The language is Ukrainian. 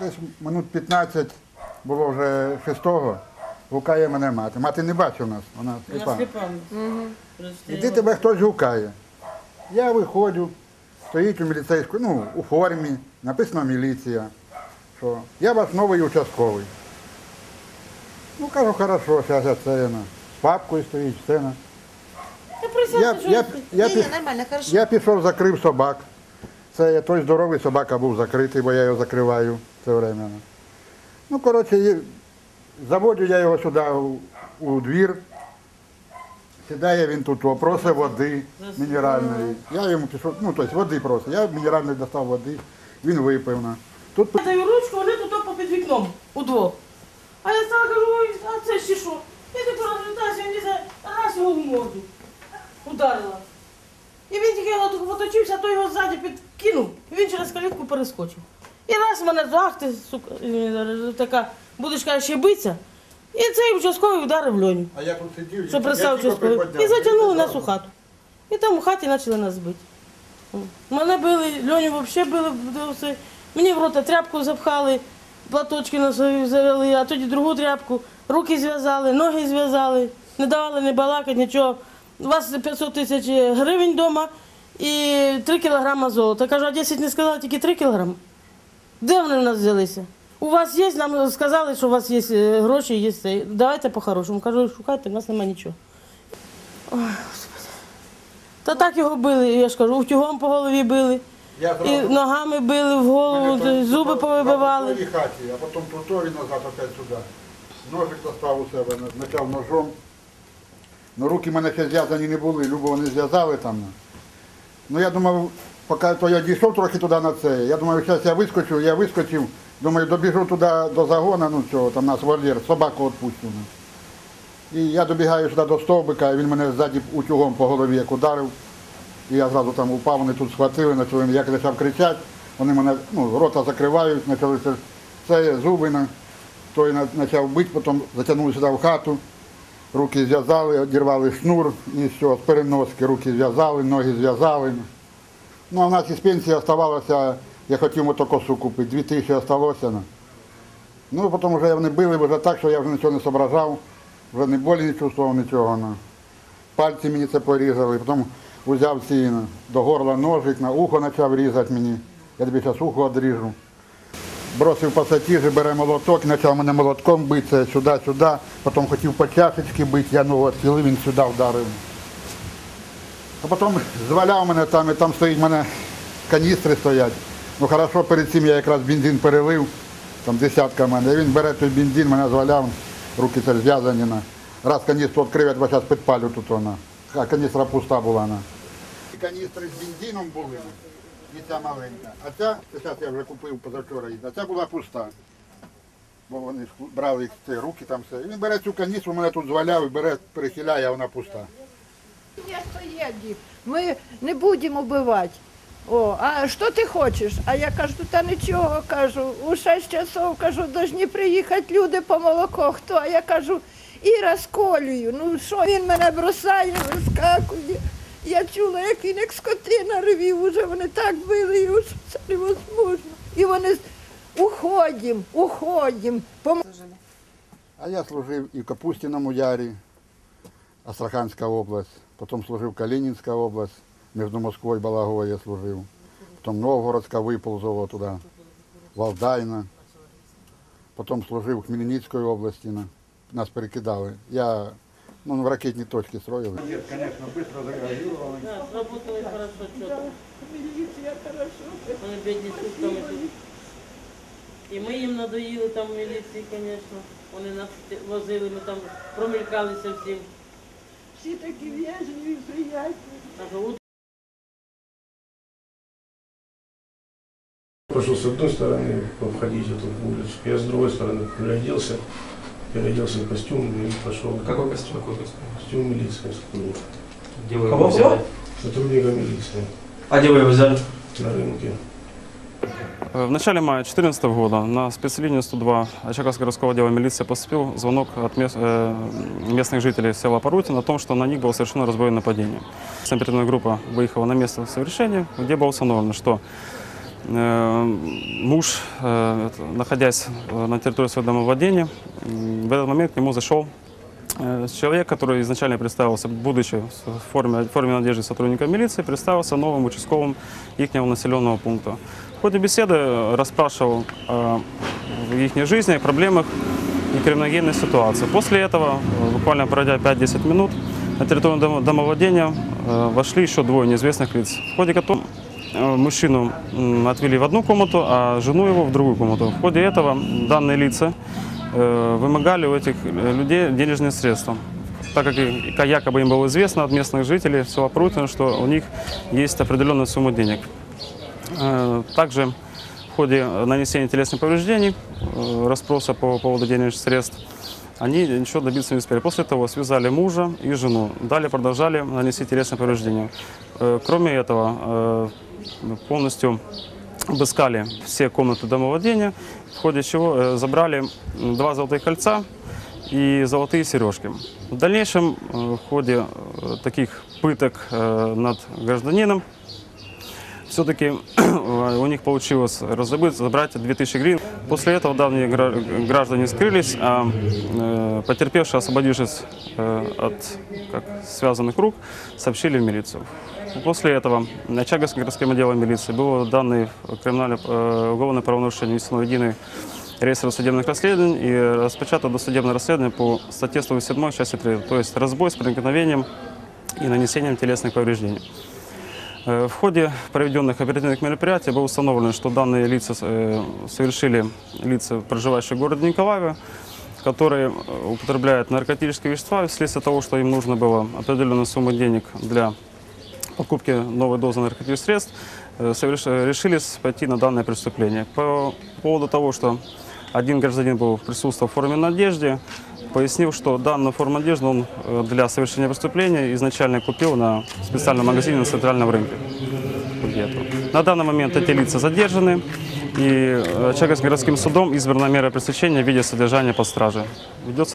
десь минут 15 було вже шестого, гукає мене мати. Мати не бачить нас, вона сліпа. Іди тебе хтось гукає. Я виходжу, стоїть у міліцейську, ну, у формі, написано міліція, що я ваш новий участковий. Ну, кажу, хорошо, зараз це з папкою стоїть, все на. Я Я, я, я, Ні, пі- ні, нормально, хорошо. я пішов, закрив собак. Це той здоровий собака був закритий, бо я його закриваю все время. Ну, коротше, заводжу я його сюди у, у двір. Сідає він тут, просить води мінеральної. Я йому пішов, ну, тобто води просить. Я мінеральної достав води, він випив. на. Тут Я даю ручку, вони тут попід вікном удвох. А я стала кажу, ой, а це ще що? Я тепер розвітаюся, він десь раз його в морду ударила. І він тільки його тут оточився, а то його ззаді підкинув, і він через калітку перескочив. І раз мене ах ти, сука, е, така, будеш каже, ще битися. І цей участковий ударив Льоню. А я тут сидів, Що представ участковий. І затягнули нас у хату. І там у хаті почали нас бити. Мене били, Льоню взагалі били, все. мені в рота тряпку запхали, платочки на свою завели, а тоді другу тряпку, руки зв'язали, ноги зв'язали, не давали не балакати, нічого. У вас 500 тисяч гривень вдома і 3 кілограма золота. Кажу, а 10 не сказала, тільки 3 кілограми. Де вони в нас взялися? У вас є, нам сказали, що у вас є е, гроші, є це. Давайте по-хорошому. Кажу, шукайте, в нас немає нічого. Ой, Господи. Та так його били, я ж кажу, утюгом по голові били, Я і ногами били в голову, Мене то- зуби то- повибивали. Тій хаті, а потім і назад опять сюди. Ножик достав у себе, на- почав ножом. Ну, руки в мене ще зв'язані не були, любо вони зв'язали там. Ну я думав, поки то я дійшов трохи туди на це. Я думаю, зараз я вискочу, я вискочив, думаю, добіжу туди до загону, ну цього, там нас вольєр, собаку відпущу. ну. І я добігаю сюди до стовбика, він мене ззаді утюгом по голові як ударив. І я зразу там упав, вони тут схватили, почали, я почав кричати, вони мене ну, рота закривають, почали це, це зуби, той почав бити, потім затягнули сюди в хату, руки зв'язали, одірвали шнур і все, з переноски, руки зв'язали, ноги зв'язали. Ну, а в нас із пенсії оставалося, я хотів мотокосу купити, дві тисячі залишилося. ну. Потім вже вони били вже так, що я вже нічого не зображав, вже не болі не чувствував нічого. Ну. Пальці мені це порізали, потім взяв ці ну, до горла ножик, на ухо почав різати мені. Я тобі зараз ухо відріжу. Бросив пасатіжі, бере молоток, почав мене молотком бити сюди-сюди, потім хотів по чашечки бити, я ногу відхилив, він сюди вдарив. А потім зваляв мене там, і там стоїть мене каністри стоять. Ну хорошо, перед цим я якраз бензин перелив, там десятка в мене. І він бере той бензин, мене зваляв, руки це зв'язані. Раз каністру відкрив, я тебе зараз підпалю тут вона. А каністра пуста була. На. І каністри з бензином були, і ця маленька. А ця, зараз я вже купив позавчора, її, ця була пуста. Бо вони брали їх ці руки там все. Він бере цю каністру, мене тут зваляв і бере, перехиляє, а вона пуста. Я стоять, ми не будемо вбивати. О, а що ти хочеш? А я кажу, та нічого кажу, у 6 часов кажу, повинні приїхати люди по молоко. Хто? А я кажу, і розколюю. Ну що він мене бросає, вискакує. Я чула, як він як скотина ревів, уже вони так били його, що це невозможно. І вони уходім, уходім. Пом- А я служив і в Капустиному ярі, Астраханська область, потім служив Калининська область, між Москвою і Балагою я служив. Потім Новгородська виползала туди, Валдайна. Потім служив в Хмельницькій області. Нас перекидали. Я ну, в ракетні точки строїли. Ні, звісно, швидко зреагували. Так, Работали хорошо, чітко. Міліція хорошо. Вони бідні сутками тут. І ми їм надоїли там в міліції, звісно. Вони нас возили, ми там промількалися всім. Всі такі в'яжні, приятні. Кажу, Пошел с одной стороны обходить эту улицу, я с другой стороны переоделся, переоделся в костюм и пошел. Какой костюм? Какой костюм? Костюм милиции. Где вы Кого его взяли? Сотрудника милиции А где вы его взяли? на рынке. В начале мая 2014 года на спецлинию 102 Очаковского городского отдела милиции поступил звонок от мест- э, местных жителей села Парутин о том, что на них было совершено разбойное нападение. Оперативная группа выехала на место совершения, где было установлено, что Э, Муж, э, находясь э, на территории своего домовладения, в этот момент к нему зашел э, человек, который изначально представился, будучи в форме, в форме надежды сотрудника милиции, представился новым участковым их населенного пункта. В ходе беседы расспрашивал о их жизни, проблемах и криминогенной ситуации. После этого, буквально пройдя 5-10 минут, на территорию домо- домовладения вошли еще двое неизвестных лиц, в ходе которых мужчину м, отвели в одну комнату, а жену его в другую комнату. В ходе этого данные лица э, вымогали у этих э, людей денежные средства. Так как якобы им было известно от местных жителей села Прутина, что у них есть определенная сумма денег. Э, Также в ходе нанесения телесных повреждений, э, расспроса по поводу денежных средств, они ничего добиться не успели. После того связали мужа и жену. Далее продолжали наносить телесные повреждения. Э, Кроме этого, э, полностью обыскали все комнаты домовладения, в ходе чего э, забрали м, два золотых кольца и золотые сережки. В дальнейшем, э, в ходе э, таких пыток э, над гражданином, все-таки у них получилось раздобыть, забрать 2000 гривен. После этого давние гра- граждане скрылись, а э, потерпевшие, освободившись э, от как, связанных рук, сообщили в милицию. После этого Чаговским городским отделом милиции было данные криминальное э, уголовное правонарушение внесено в единый реестр судебных расследований и распечатано досудебное расследование по статье 107 части 3, то есть разбой с проникновением и нанесением телесных повреждений. Э, В ходе проведенных оперативных мероприятий было установлено, что данные лица э, совершили лица, проживающие в городе Николаеве, которые употребляют наркотические вещества вследствие того, что им нужно было определенную сумму денег для покупки новой дозы наркотических средств, э, решились пойти на данное преступление. По поводу того, что один гражданин был присутствовал в форме на одежде, пояснил, что данную форму одежды он э, для совершения преступления изначально купил на специальном магазине на центральном рынке. На данный момент эти лица задержаны, и э, Чаговским городским судом избрана мера пресечения в виде содержания под стражей. Ведется